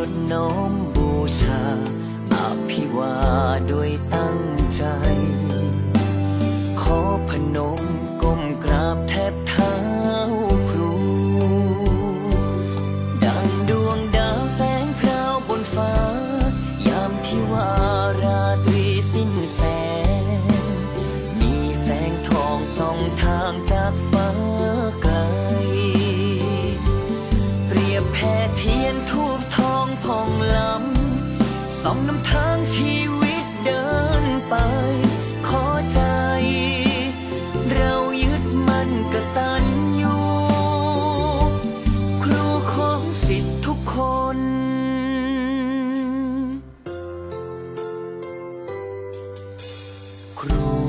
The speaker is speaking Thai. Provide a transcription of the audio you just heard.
นดน้อมบูชาอภิวาด้วยตั้งใจ ขอพนมก้มกราบแทบเท้าครู ดังดวงดาวแสงพราวบนฟ้า ยามที่ว่าราตรีสิ้นแสง มีแสงทองส่องทางจากฟ้า สองนำทางชีวิตเดินไป ขอใจ เรายึดมั่นกตัญญูครูของสิทธิทุกคน ครู